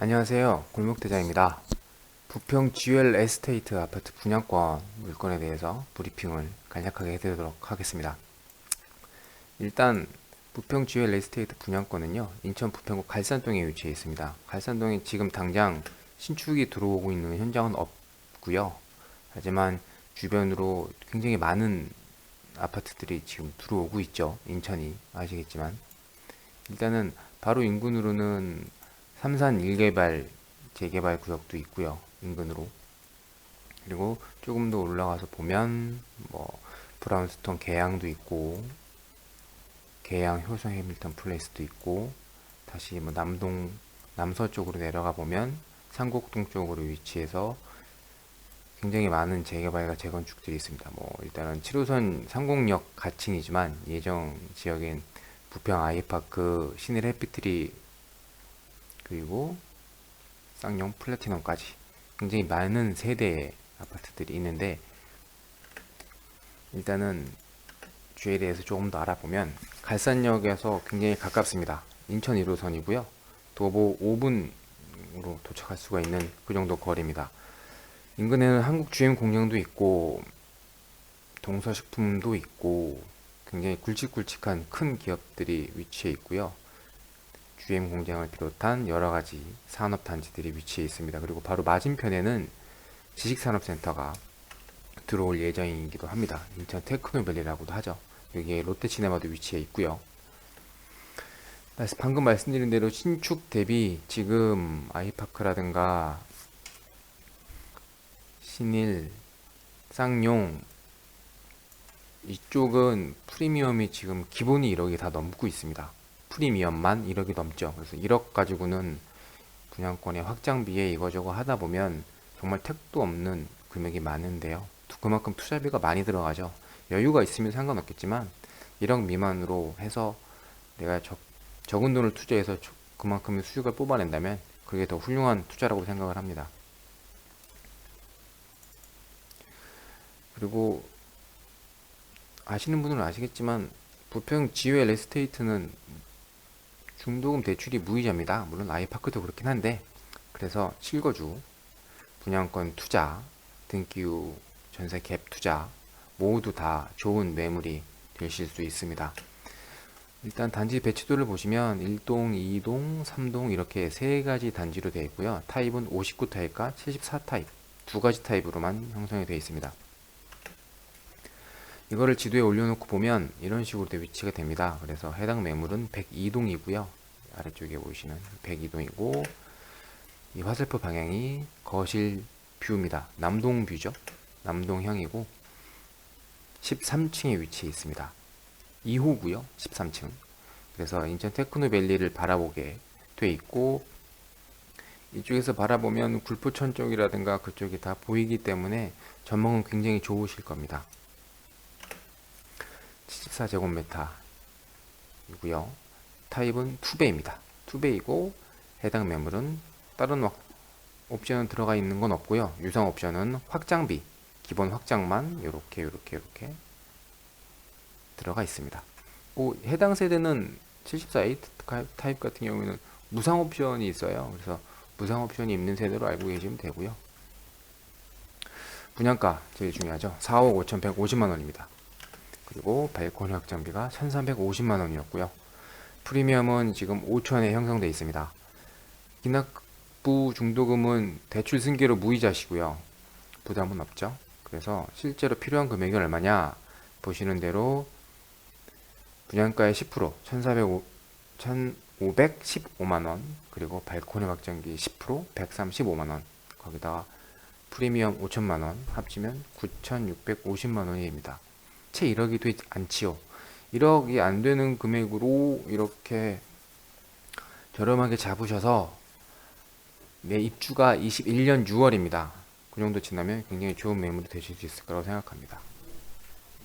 안녕하세요. 골목대장입니다. 부평 GL 에스테이트 아파트 분양권 물건에 대해서 브리핑을 간략하게 해드리도록 하겠습니다. 일단 부평 GL 에스테이트 분양권은요, 인천 부평구 갈산동에 위치해 있습니다. 갈산동에 지금 당장 신축이 들어오고 있는 현장은 없고요. 하지만 주변으로 굉장히 많은 아파트들이 지금 들어오고 있죠. 인천이 아시겠지만 일단은 바로 인근으로는 삼산 1개발 재개발 구역도 있고요. 인근으로. 그리고 조금 더 올라가서 보면 뭐 브라운스톤 계양도 있고 계양 효성 해밀턴 플레이스도 있고 다시 뭐 남동 남서쪽으로 내려가 보면 상곡동 쪽으로 위치해서 굉장히 많은 재개발과 재건축들이 있습니다. 뭐 일단은 7호선 상곡역 가칭이지만 예정 지역엔 부평 아이파크 신일 해피트리 그리고 쌍용 플래티넘까지 굉장히 많은 세대의 아파트들이 있는데 일단은 주에 대해서 조금 더 알아보면 갈산역에서 굉장히 가깝습니다. 인천 1호선이고요. 도보 5분으로 도착할 수가 있는 그 정도 거리입니다. 인근에는 한국 GM 공장도 있고 동서식품도 있고 굉장히 굵직굵직한 큰 기업들이 위치해 있고요. GM 공장을 비롯한 여러 가지 산업 단지들이 위치해 있습니다. 그리고 바로 맞은편에는 지식산업센터가 들어올 예정이기도 합니다. 인천 테크노밸리라고도 하죠. 여기에 롯데시네마도 위치해 있고요. 방금 말씀드린 대로 신축 대비 지금 아이파크라든가 신일, 쌍용 이쪽은 프리미엄이 지금 기본이 1억이 다 넘고 있습니다. 프리미엄만 1억이 넘죠. 그래서 1억 가지고는 분양권의 확장비에 이거저거 하다 보면 정말 택도 없는 금액이 많은데요. 두- 그만큼 투자비가 많이 들어가죠. 여유가 있으면 상관없겠지만 1억 미만으로 해서 내가 적, 적은 돈을 투자해서 조- 그만큼의 수익을 뽑아낸다면 그게 더 훌륭한 투자라고 생각을 합니다. 그리고 아시는 분들은 아시겠지만 부평 지회 에스테이트는 중도금 대출이 무이자입니다. 물론 아이파크도 그렇긴 한데 그래서 실거주, 분양권 투자, 등기후 전세 갭 투자 모두 다 좋은 매물이 되실 수 있습니다. 일단 단지 배치도를 보시면 1동, 2동, 3동 이렇게 세 가지 단지로 되어 있고요. 타입은 59 타입과 74 타입 두 가지 타입으로만 형성이 되어 있습니다. 이거를 지도에 올려놓고 보면 이런 식으로 돼 위치가 됩니다. 그래서 해당 매물은 102동이고요. 아래쪽에 보이시는 102동이고 이 화살표 방향이 거실 뷰입니다. 남동 뷰죠. 남동향이고 13층에 위치해 있습니다. 2호고요. 13층. 그래서 인천 테크노밸리를 바라보게 돼 있고 이쪽에서 바라보면 굴포천 쪽이라든가 그쪽이 다 보이기 때문에 전망은 굉장히 좋으실 겁니다. 74제곱미터 이고요. 타입은 투베입니다. 투베이고 해당 매물은 다른 옵- 옵션은 들어가 있는 건 없고요. 유상 옵션은 확장비, 기본 확장만 이렇게 이렇게 이렇게 들어가 있습니다. 오, 해당 세대는 74A 타입 같은 경우에는 무상 옵션이 있어요. 그래서 무상 옵션이 있는 세대로 알고 계시면 되고요. 분양가 제일 중요하죠. 4억 5,150만 원입니다. 그리고 발코니 확장비가 1,350만 원이었고요. 프리미엄은 지금 5천에 형성되어 있습니다. 기납부 중도금은 대출 승계로 무이자시고요. 부담은 없죠. 그래서 실제로 필요한 금액이 얼마냐 보시는 대로 분양가의 10% 1,405 1,515만 원 그리고 발코니 확장비 10% 135만 원 거기다가 프리미엄 5천만 원 합치면 9,650만 원입니다. 채 1억이 되지 않지요. 1억이 안 되는 금액으로 이렇게 저렴하게 잡으셔서 내 입주가 21년 6월입니다. 그 정도 지나면 굉장히 좋은 매물이 되실 수 있을 거라고 생각합니다.